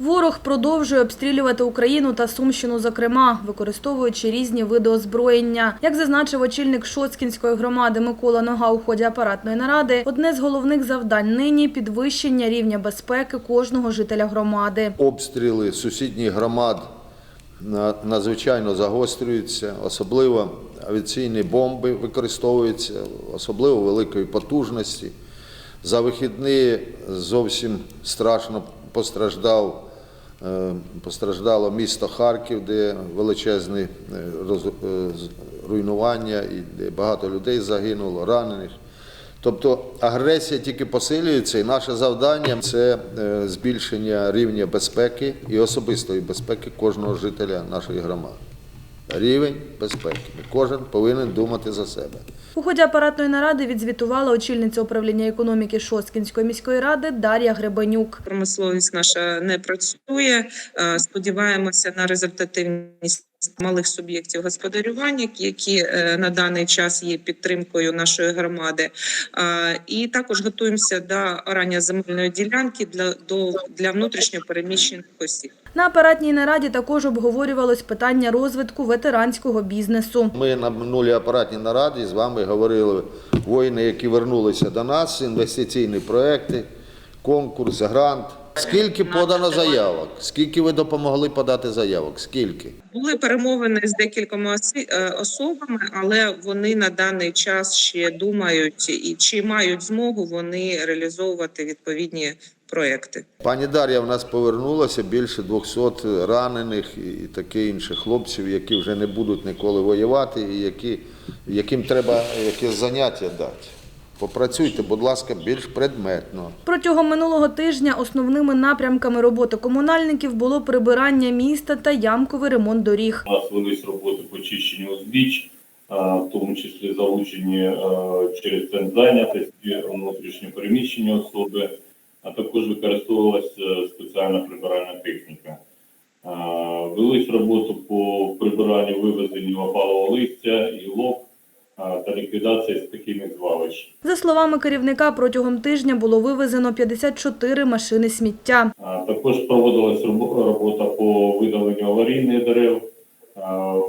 Ворог продовжує обстрілювати Україну та Сумщину, зокрема, використовуючи різні види озброєння. Як зазначив очільник Шоцкінської громади Микола Нога у ході апаратної наради, одне з головних завдань нині підвищення рівня безпеки кожного жителя громади. Обстріли сусідніх громад надзвичайно загострюються, особливо авіаційні бомби використовуються, особливо великої потужності. За вихідні зовсім страшно постраждав, постраждало місто Харків, де величезне е, е, руйнування і де багато людей загинуло, ранених. Тобто агресія тільки посилюється, і наше завдання це е, збільшення рівня безпеки і особистої безпеки кожного жителя нашої громади. Рівень безпеки. Кожен повинен думати за себе. У ході апаратної наради відзвітувала очільниця управління економіки Шосткінської міської ради Дар'я Гребенюк. Промисловість наша не працює. Е, Сподіваємося на результативність малих суб'єктів господарювання, які е, на даний час є підтримкою нашої громади. І також готуємося до орання земельної ділянки для до для внутрішньо переміщених осіб. На апаратній нараді також обговорювалось питання розвитку ветеранського бізнесу. Ми на минулій апаратній нараді з вами говорили воїни, які вернулися до нас, інвестиційні проекти, конкурс, грант. Скільки подано заявок? Скільки ви допомогли подати заявок? Скільки? Були перемовини з декількома е, особами, але вони на даний час ще думають і чи мають змогу вони реалізовувати відповідні проекти. Пані Дар'я в нас повернулося більше 200 ранених і таке інше хлопців, які вже не будуть ніколи воювати, і які, яким треба якесь заняття дати. Попрацюйте, будь ласка, більш предметно. Протягом минулого тижня основними напрямками роботи комунальників було прибирання міста та ямковий ремонт доріг. У нас велись роботи по чищенню узбіч, в тому числі залучені е, через центр зайнятості, внутрішньо переміщені особи, а також використовувалася спеціальна прибиральна техніка. Велись роботу по прибиранню вивезенню опалого листя, гілок а, та ліквідації стихійних звалищ. За словами керівника, протягом тижня було вивезено 54 машини сміття. Також проводилась робота по видаленню аварійних дерев,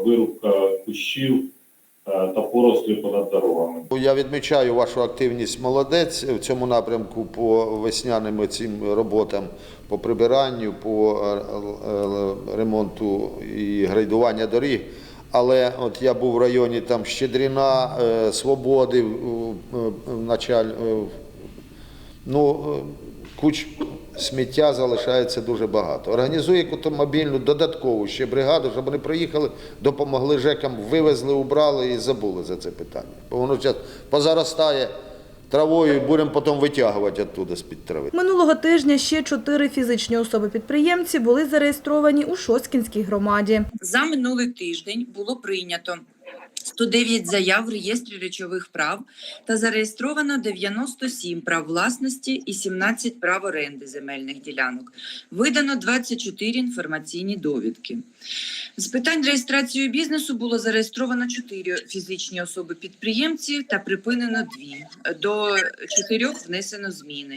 вирубка кущів та порослі понад дорогами. Я відмічаю вашу активність молодець в цьому напрямку по весняним цим роботам, по прибиранню, по е, е, ремонту і грейдування доріг. Але от я був в районі там Щедріна, е, Свободи, началь, е, ну, е, куч сміття залишається дуже багато. Організує мобільну додаткову ще бригаду, щоб вони приїхали, допомогли ЖЕКам, вивезли, убрали і забули за це питання. Бо воно зараз позаростає травою будемо потім витягувати оттуда з-під трави. Минулого тижня ще чотири фізичні особи-підприємці були зареєстровані у Шоскінській громаді. За минулий тиждень було прийнято 109 заяв в реєстрі речових прав та зареєстровано 97 прав власності і 17 прав оренди земельних ділянок. Видано 24 інформаційні довідки. З питань реєстрації бізнесу було зареєстровано 4 фізичні особи-підприємці та припинено 2. До 4 внесено зміни.